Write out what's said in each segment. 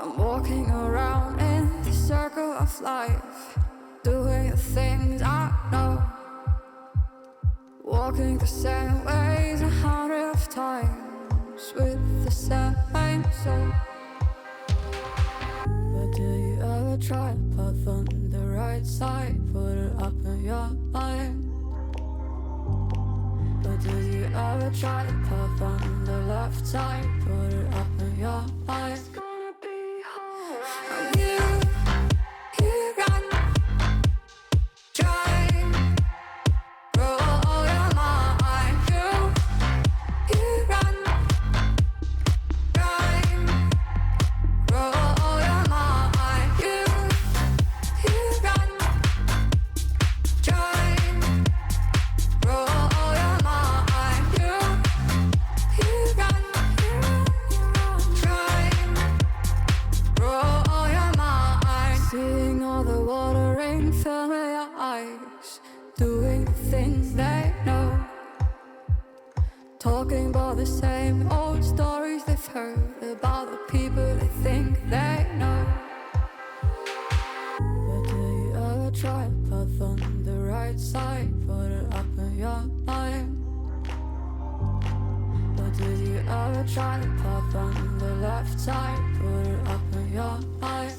I'm walking around in the circle of life, doing the things I know. Walking the same ways a hundred of times with the same soul. But do you ever try to path on the right side? Put it up in your mind. But do you ever try to path on the left side? Put it up in your mind. Talking about the same old stories they've heard about the people they think they know. But do you ever try path on the right side? Put it up in your mind. But did you ever try path on the left side? Put it up in your mind.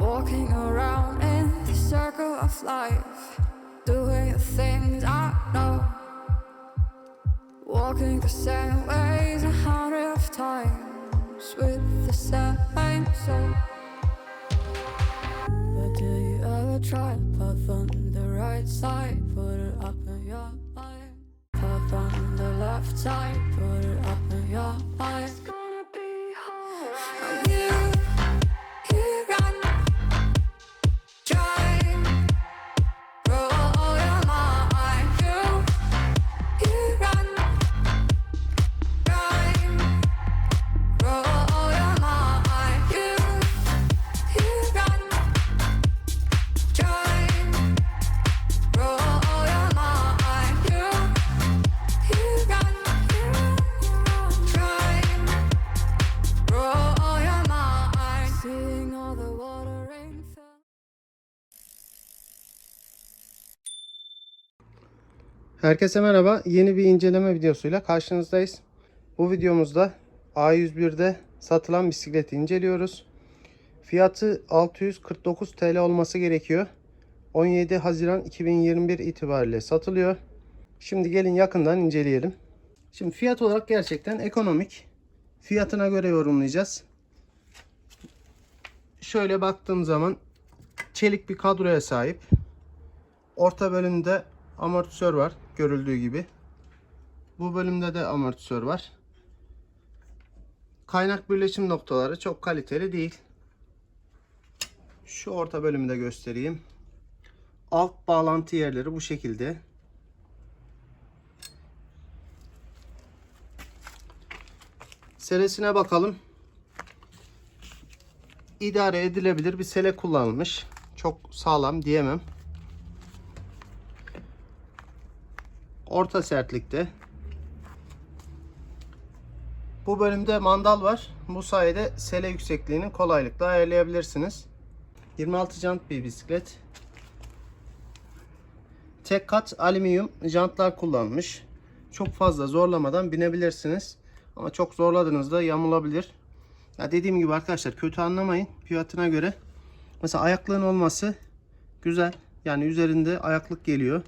Walking around in the circle of life, doing the things I know. Walking the same ways a hundred of times with the same soul. But do you ever try to path on the right side? Put it up in your mind. Path on the left side, put it up in your mind. Herkese merhaba. Yeni bir inceleme videosuyla karşınızdayız. Bu videomuzda A101'de satılan bisikleti inceliyoruz. Fiyatı 649 TL olması gerekiyor. 17 Haziran 2021 itibariyle satılıyor. Şimdi gelin yakından inceleyelim. Şimdi fiyat olarak gerçekten ekonomik. Fiyatına göre yorumlayacağız. Şöyle baktığım zaman çelik bir kadroya sahip. Orta bölümde amortisör var görüldüğü gibi. Bu bölümde de amortisör var. Kaynak birleşim noktaları çok kaliteli değil. Şu orta bölümü de göstereyim. Alt bağlantı yerleri bu şekilde. Selesine bakalım. İdare edilebilir bir sele kullanılmış. Çok sağlam diyemem. Orta sertlikte. Bu bölümde mandal var. Bu sayede sele yüksekliğini kolaylıkla ayarlayabilirsiniz. 26 jant bir bisiklet. Tek kat alüminyum jantlar kullanmış. Çok fazla zorlamadan binebilirsiniz. Ama çok zorladığınızda yamulabilir. Ya dediğim gibi arkadaşlar kötü anlamayın. Fiyatına göre. Mesela ayaklığın olması güzel. Yani üzerinde ayaklık geliyor.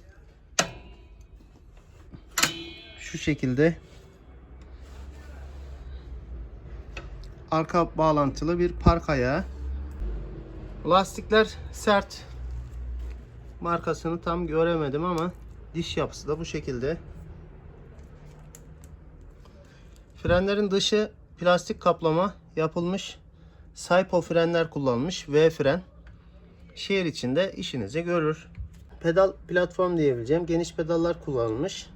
Şu şekilde arka bağlantılı bir park ayağı. Lastikler sert. Markasını tam göremedim ama diş yapısı da bu şekilde. Frenlerin dışı plastik kaplama yapılmış. Saipo frenler kullanmış. V fren. Şehir içinde işinizi görür. Pedal platform diyebileceğim geniş pedallar kullanılmış.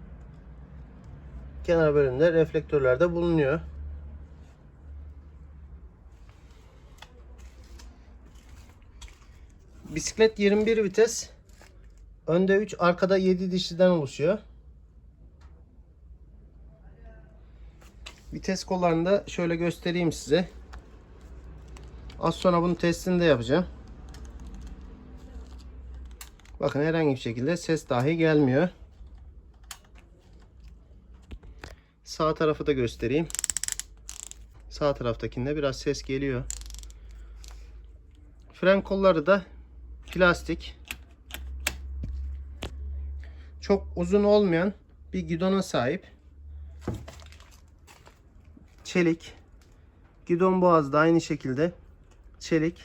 Kenar bölümde reflektörler de bulunuyor. Bisiklet 21 vites. Önde 3, arkada 7 dişliden oluşuyor. Vites kollarını da şöyle göstereyim size. Az sonra bunun testini de yapacağım. Bakın herhangi bir şekilde ses dahi gelmiyor. Sağ tarafı da göstereyim. Sağ taraftakinde biraz ses geliyor. Fren kolları da plastik. Çok uzun olmayan bir gidona sahip. Çelik. Gidon boğazı da aynı şekilde çelik.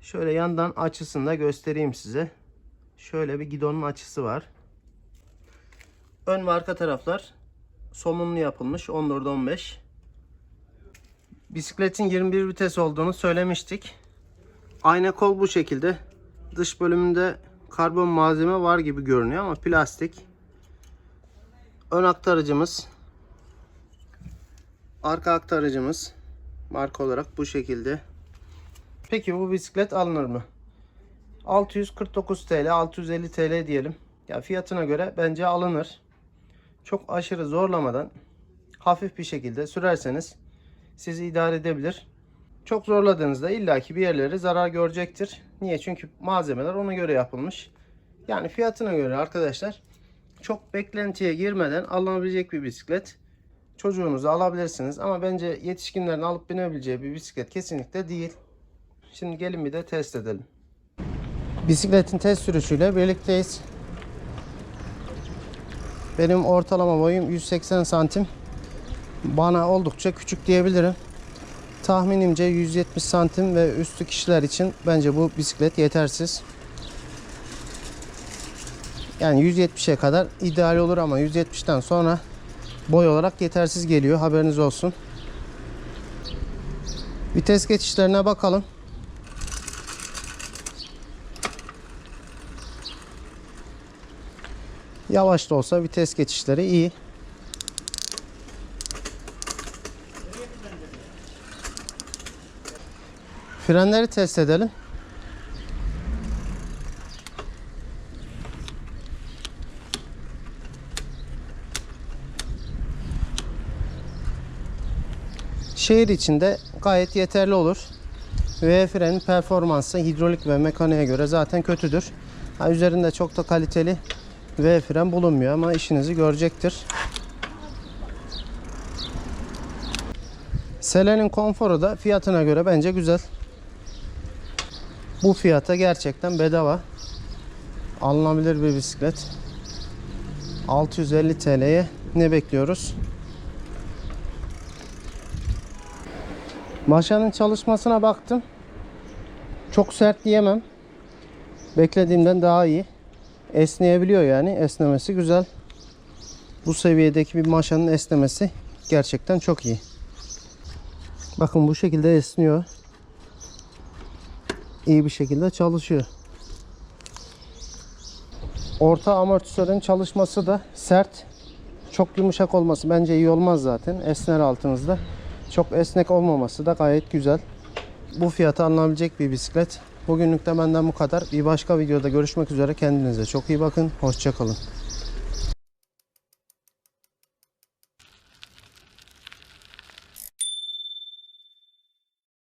Şöyle yandan açısını da göstereyim size. Şöyle bir gidonun açısı var. Ön ve arka taraflar somunlu yapılmış 14-15. Bisikletin 21 vites olduğunu söylemiştik. Ayna kol bu şekilde. Dış bölümünde karbon malzeme var gibi görünüyor ama plastik. Ön aktarıcımız. Arka aktarıcımız. Marka olarak bu şekilde. Peki bu bisiklet alınır mı? 649 TL, 650 TL diyelim. Ya fiyatına göre bence alınır. Çok aşırı zorlamadan hafif bir şekilde sürerseniz sizi idare edebilir. Çok zorladığınızda illaki bir yerleri zarar görecektir. Niye? Çünkü malzemeler ona göre yapılmış. Yani fiyatına göre arkadaşlar çok beklentiye girmeden alınabilecek bir bisiklet. Çocuğunuzu alabilirsiniz ama bence yetişkinlerin alıp binebileceği bir bisiklet kesinlikle değil. Şimdi gelin bir de test edelim. Bisikletin test sürüşüyle birlikteyiz. Benim ortalama boyum 180 santim. Bana oldukça küçük diyebilirim. Tahminimce 170 santim ve üstü kişiler için bence bu bisiklet yetersiz. Yani 170'e kadar ideal olur ama 170'ten sonra boy olarak yetersiz geliyor. Haberiniz olsun. Vites geçişlerine bakalım. Yavaş da olsa vites geçişleri iyi. Frenleri test edelim. Şehir içinde gayet yeterli olur. V frenin performansı hidrolik ve mekaniğe göre zaten kötüdür. Ha, üzerinde çok da kaliteli V fren bulunmuyor ama işinizi görecektir. Selenin konforu da fiyatına göre bence güzel. Bu fiyata gerçekten bedava. Alınabilir bir bisiklet. 650 TL'ye ne bekliyoruz? Maşanın çalışmasına baktım. Çok sert diyemem. Beklediğimden daha iyi. Esneyebiliyor yani. Esnemesi güzel. Bu seviyedeki bir maşanın esnemesi gerçekten çok iyi. Bakın bu şekilde esniyor. İyi bir şekilde çalışıyor. Orta amortisörün çalışması da sert. Çok yumuşak olması bence iyi olmaz zaten. Esner altınızda. Çok esnek olmaması da gayet güzel. Bu fiyata alınabilecek bir bisiklet. Bugünlük de benden bu kadar. Bir başka videoda görüşmek üzere. Kendinize çok iyi bakın. Hoşçakalın.